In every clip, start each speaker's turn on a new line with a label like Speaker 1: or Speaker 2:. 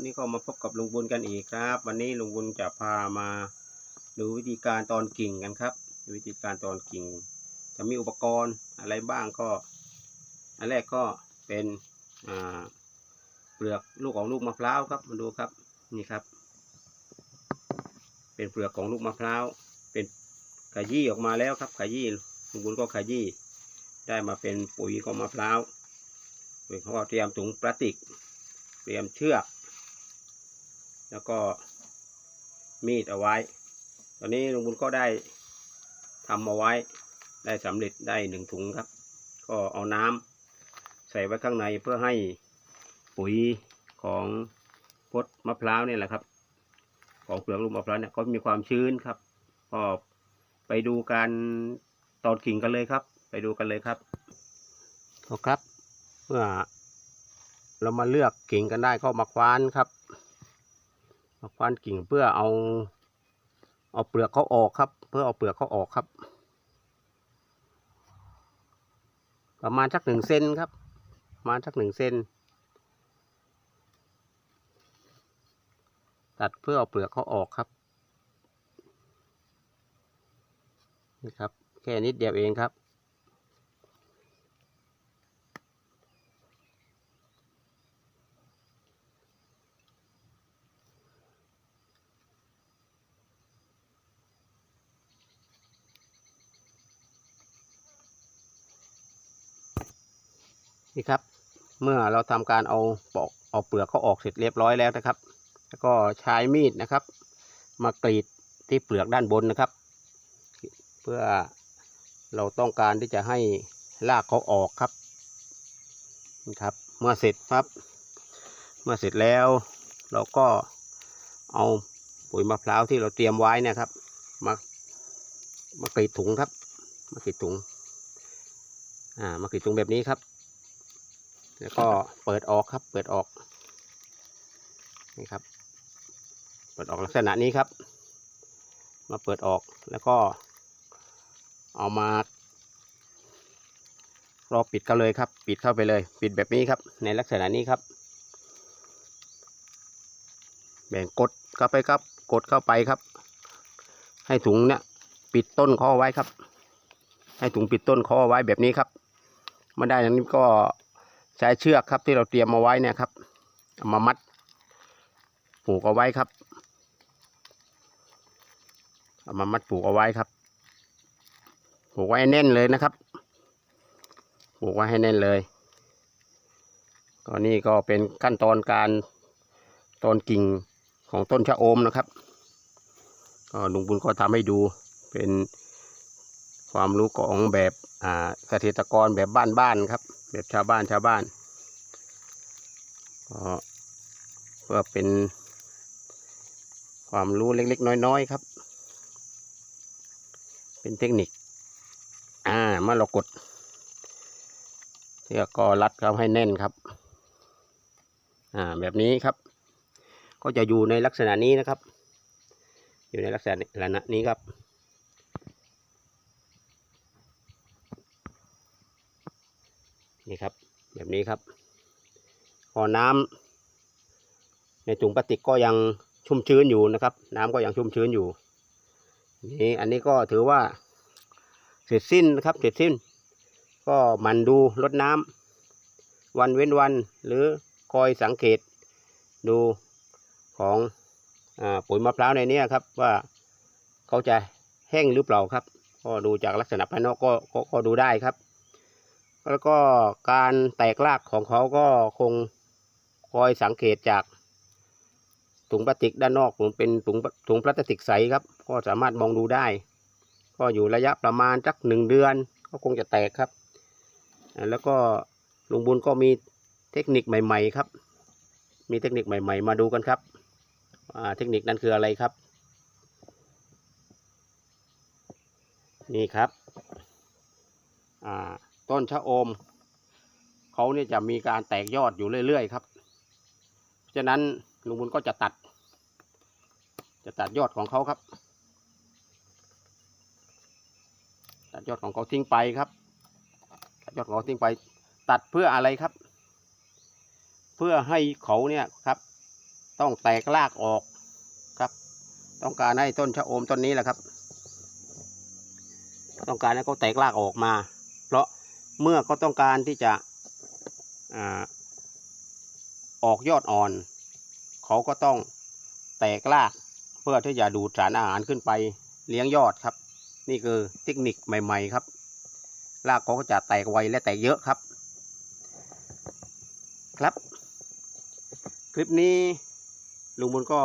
Speaker 1: วันนี้ก็มาพบกับลุงบุญกันอีกครับ วันนี้ลุงบุญจะพามาดูวิธีการตอนกิ่งกันครับ วิธีการตอนกิ่ง จะมีอุปกรณ์อะไรบ้างก็ อันแรกก็เป็นเปลือกลูกของลูกมะพร้าวครับมาดูครับนี่ครับ เป็นเปลือกของลูกมะพร้าวเป็นขยี้ออกมาแล้วครับขยี้ลุงบุญก็ขยี้ได้มาเป็นปุ๋ยของมะพร้าวปุ๋ยเขาเตรียมถุงพลาสติกเตรียมเชือก แล้วก็มีดเอาไว้ ตอนนี้ลุงบุญก็ได้ทำเอาไว้ ได้สำเร็จได้หนึ่งถุงครับ ก็เอาน้ำใส่ไว้ข้างในเพื่อให้ปุ๋ยของพดมะพร้าวเนี่ยแหละครับ ของเปลือกลูกมะพร้าวเนี่ยก็มีความชื้นครับก็ไปดูการตอนกิ่งกันเลยครับ ไปดูกันเลยครับครับ เมื่อเรามาเลือกกิ่งกันได้ก็มาคว้านครับ มาคว้านกิ่งเพื่อเอาเอาเปลือกเขาออกครับ เพื่อเอาเปลือกเขาออกครับ ประมาณสักหนึ่งเซนครับประมาณสักหนึ่งเซนตัดเพื่อเอาเปลือกเขาออกครับนี่ครับ แค่นิดเดียวเองครับ นี่ครับ เมื่อเราทำการเอาปอกเอาเปลือกเขาออกเสร็จเรียบร้อยแล้วนะครับ แล้วก็ใช้มีดนะครับ มากรีดที่เปลือกด้านบนนะครับ เพื่อเราต้องการที่จะให้รากเขาออกครับนี่ครับ เมื่อเสร็จครับ เมื่อเสร็จแล้ว เราก็เอาปุ๋ยมะพร้าวที่เราเตรียมไว้นะครับ มามากรีดถุงครับ มากรีดถุง อ่ามากรีดถุงแบบนี้ครับ แล้วก็เปิดออกครับ เปิดออก นี่ครับ เปิดออกลักษณะนี้ครับ มาเปิดออกแล้วก็เอามาราปิดกันเลยครับ ปิดเข้าไปเลย ปิดแบบนี้ครับ ในลักษณะนี้ครับ แบ่งกดเข้าไปครับ กดเข้าไปครับ ให้ถุงเนี่ยปิดต้นข้อไว้ครับ ให้ถุงปิดต้นข้อไว้แบบนี้ครับเมื่อได้นั้นก็ ใช้เชือกครับที่เราเตรียมมาไว้เนี่ยครับเอามามัดผูกเอาไว้ครับเอามามัดผูกเอาไว้ครับ ผูกไว้แน่นเลยนะครับ ผูกไว้ให้แน่นเลยก็นี่ก็เป็นขั้นตอนการตอนกิ่งของต้นชะโอมนะครับก็ลุงบุญก็ทำให้ดูเป็นความรู้ของแบบเกษตรกรแบบบ้านๆครับ แบบชาวบ้านชาวบ้านก็เพื่อเป็นความรู้เล็ก ๆ น้อยๆครับ เป็นเทคนิค อ่าเมื่อเรากดเชือกก็รัดเขาให้แน่นครับ อ่าแบบนี้ครับ ก็จะอยู่ในลักษณะนี้นะครับ อยู่ในลักษณะนี้ครับ นี่ครับ แบบนี้ครับพอน้ำในถุงพลาสติกก็ยังชุ่มชื้นอยู่นะครับ น้ำก็ยังชุ่มชื้นอยู่นี่อันนี้ก็ถือว่าเสร็จสิ้นนะครับ เสร็จสิ้น ก็มันดูรดน้ำวันเว้นวันหรือคอยสังเกตดูของอปุ๋ยมะพร้าวในนี้ครับ ว่าเขาจะแห้งหรือเปล่าครับ ก็ดูจากลักษณะภายนอกกก็ก็ดูได้ครับ แล้วก็การแตกรากของเขาก็คงคอยสังเกตจากถุงพลาสติกด้านนอกผมเป็นถุงถุงพลาสติกใสครับ ก็สามารถมองดูได้ ก็อยู่ระยะประมาณสักหนึ่งเดือน ก็คงจะแตกครับ แล้วก็ลุงบุญก็มีเทคนิคใหม่ ๆ ครับ มีเทคนิคใหม่ ๆ มาดูกันครับเทคนิคนั้นคืออะไรครับ นี่ครับ อ่า ต้นชะอมเขาเนี่ยจะมีการแตกยอดอยู่เรื่อยๆครับเพราะฉะนั้นลุงบุญก็จะตัด จะตัดยอดของเขาครับ ตัดยอดของเขาทิ้งไปครับตัดยอดของเขาทิ้งไป ตัดเพื่ออะไรครับ เพื่อให้เขาเนี่ยครับ ต้องแตกรากออกครับ ต้องการให้ต้นชะอมต้นนี้แหละครับ ต้องการให้เขาแตกรากออกมา เมื่อเขาต้องการที่จะอออกยอดอ่อน เขาก็ต้องแตกรากเพื่อที่จะดูดสารอาหารขึ้นไปเลี้ยงยอดครับ นี่คือเทคนิคใหม่ ๆ ครับรากเขาก็จะแตกไวและแตกเยอะครับ ครับ คลิปนี้ลุงบุญก็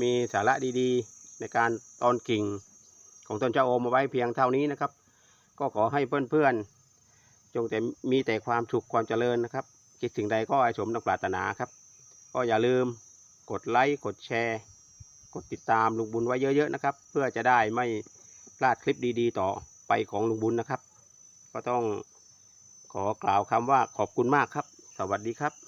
Speaker 1: มีสาระดีๆ ในการตอนกิ่งของต้นชะโอมมาไว้เพียงเท่านี้นะครับ ก็ขอให้เพื่อนๆ จงแต่มีแต่ความสุขความเจริญนะครับ คิดถึงใดก็ไอสมดังปรารถนาครับ ก็อย่าลืมกดไลค์กดแชร์ กดติดตามลุงบุญไว้เยอะๆนะครับ เพื่อจะได้ไม่พลาดคลิปดีๆ ต่อไปของลุงบุญนะครับ ก็ต้องขอกล่าวคำว่าขอบคุณมากครับ สวัสดีครับ